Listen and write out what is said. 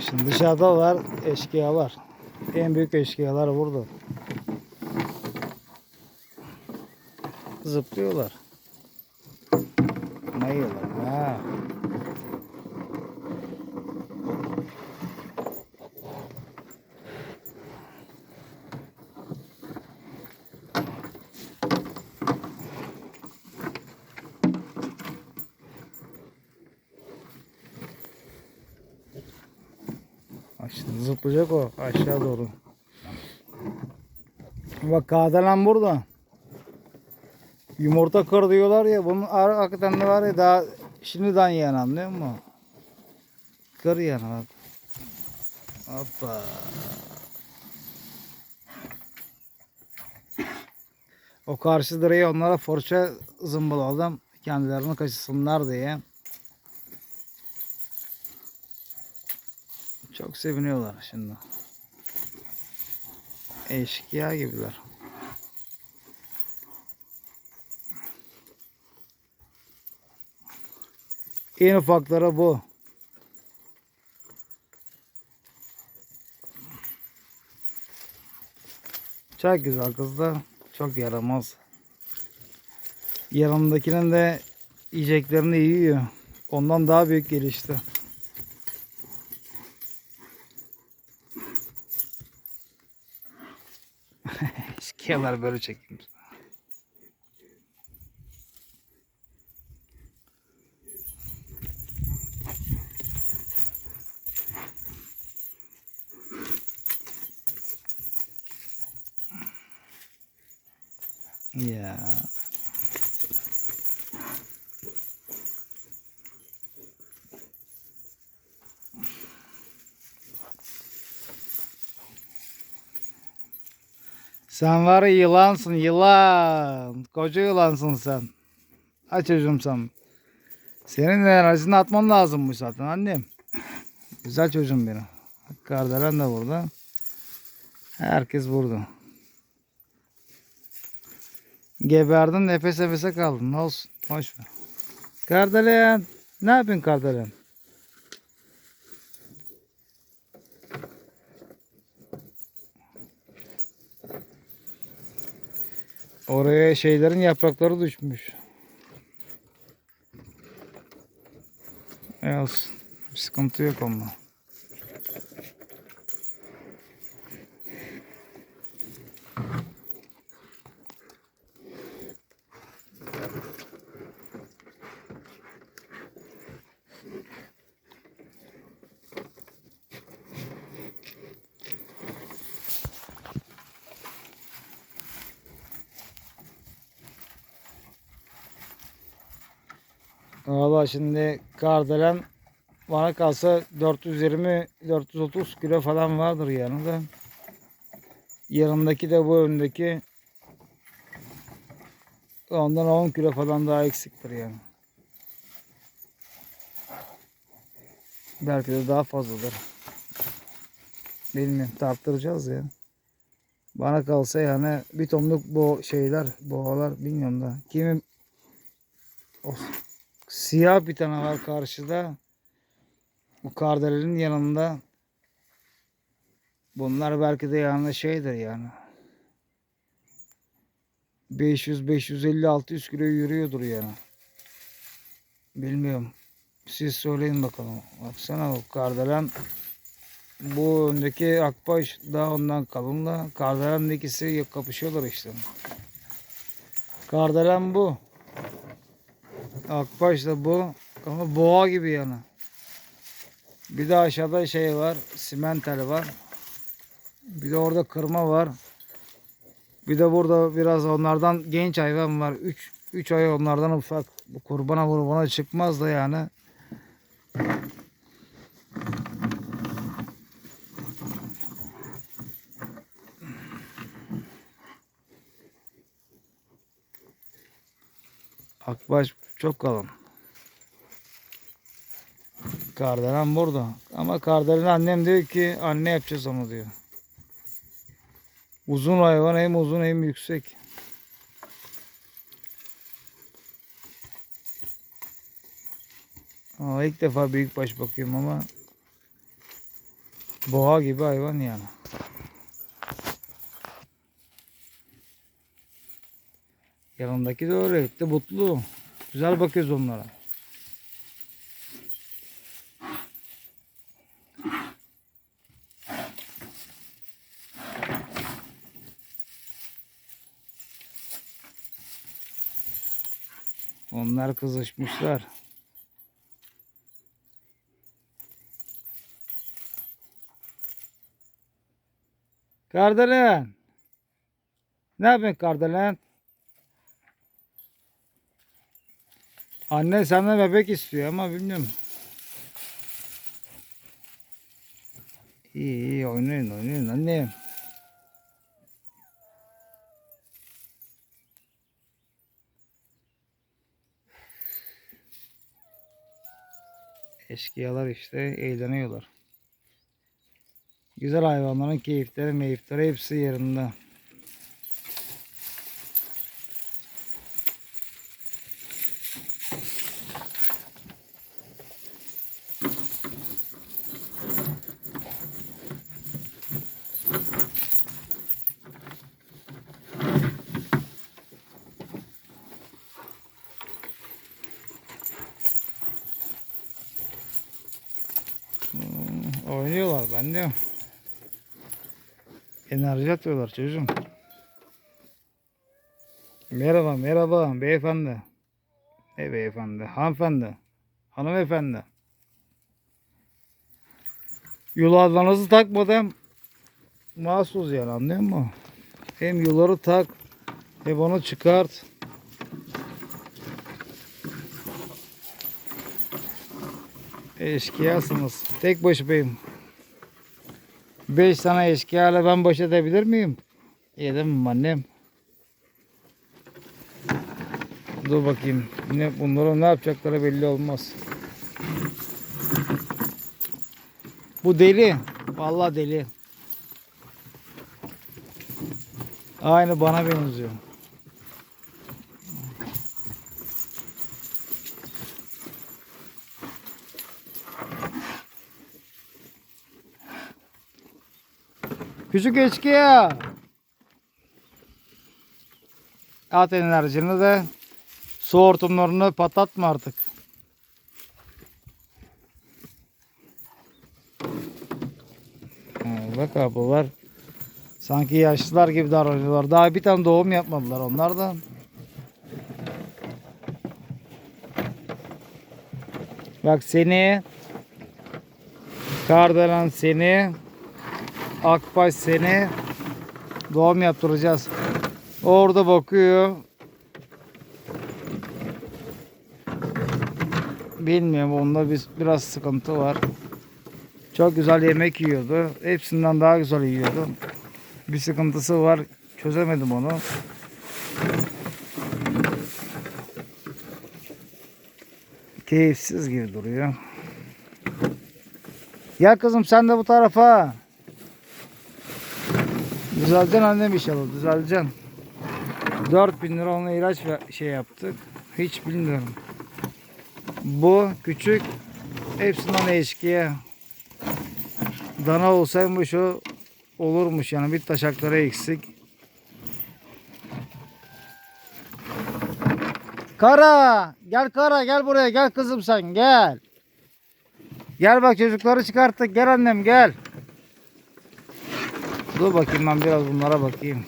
Şimdi dışarıda var eşkıyalar. En büyük eşkıyalar burada. Zıplıyorlar. Ne yiyorlar? Ha. Şimdi zıplayacak o aşağı doğru. Bak kağıdalan burada. Yumurta kır diyorlar ya bunun hakikaten de var ya daha şimdiden yiyen anlıyor musun? Kır yani bak. Hoppa. O karşı direği onlara força zımbaladım. Kendilerini kaçırsınlar diye. Çok seviniyorlar şimdi. Eşkıya gibiler. En ufakları bu. Çok güzel kız da çok yaramaz. Yanındakinin de yiyeceklerini yiyor. Ondan daha büyük gelişti. Eşkıyalar böyle çekilmiş. Ya. Sen var ya yılansın yılan. Koca yılansın sen. Aç çocuğum sen. Senin enerjini atman lazımmış zaten annem. Güzel çocuğum benim. Kardelen de burada. Herkes burada. Geberdin nefes nefese kaldın. Olsun. Hoş ver. Kardelen. Ne yapıyorsun Kardelen? Oraya şeylerin yaprakları düşmüş. E. Bir sıkıntı yok onunla. Valla şimdi kardelen bana kalsa 420-430 kilo falan vardır yanında. Yanındaki de bu öndeki ondan 10 kilo falan daha eksiktir yani. Belki de daha fazladır. Bilmiyorum tarttıracağız ya. Bana kalsa yani bir tonluk bu şeyler, boğalar bilmiyorum da. Kimin Of. Siyah bir tane var karşıda. Bu kardelerin yanında. Bunlar belki de yani şeydir yani. 500 550 600 kilo yürüyordur yani. Bilmiyorum. Siz söyleyin bakalım. Baksana o kardelen bu öndeki akbaş daha ondan kalınla. Kardelen ikisi kapışıyorlar işte. Kardelen bu. Akbaş da bu. Ama boğa gibi yani. Bir de aşağıda şey var. Simental var. Bir de orada kırma var. Bir de burada biraz onlardan genç hayvan var. 3 3 ay onlardan ufak. Bu kurbana kurbana çıkmaz da yani. Akbaş çok kalın. Kardelen burada. Ama Kardelen annem diyor ki anne yapacağız onu diyor. Uzun hayvan hem uzun hem yüksek. Aa, ilk defa büyükbaş bakıyorum ama Boğa gibi hayvan yani. Yanındaki de öyle. de mutlu. Güzel bakıyoruz onlara. Onlar kızışmışlar. Kardelen. Ne yapıyorsun Kardelen? Anne senden bebek istiyor ama bilmiyorum. İyi iyi oynayın oynayın annem. Eşkıyalar işte eğleniyorlar. Güzel hayvanların keyifleri meyifleri hepsi yerinde. Ben diyorum. Enerji atıyorlar çocuğum. Merhaba merhaba beyefendi. Ne beyefendi? Hanımefendi. Hanımefendi. Yularlarınızı takmadan mahsus yani anlıyor musun? Hem yuları tak hem onu çıkart. Eşkıyasınız. Tek başımayım. Beş tane eşkıyayla ben baş edebilir miyim? Mi annem? Dur bakayım. Ne, bunların ne yapacakları belli olmaz. Bu deli. Vallahi deli. Aynı bana benziyor. Küçük eşkıya. At enerjini de su hortumlarını patlatma artık. Ha, bak abi var. Sanki yaşlılar gibi davranıyorlar. Daha bir tane doğum yapmadılar onlar da. Bak seni Kardelen seni Akbaş seni doğum yaptıracağız. Orada bakıyor. Bilmiyorum onda bir, biraz sıkıntı var. Çok güzel yemek yiyordu. Hepsinden daha güzel yiyordu. Bir sıkıntısı var. Çözemedim onu. Keyifsiz gibi duruyor. Gel kızım sen de bu tarafa. Düzeleceksin annem inşallah düzeleceksin. 4000 lira ona ilaç ve şey yaptık. Hiç bilmiyorum. Bu küçük hepsinden eşkiye. Dana olsaymış o olurmuş yani bir taşakları eksik. Kara gel Kara gel buraya gel kızım sen gel. Gel bak çocukları çıkarttık gel annem gel. Dur bakayım ben biraz bunlara bakayım.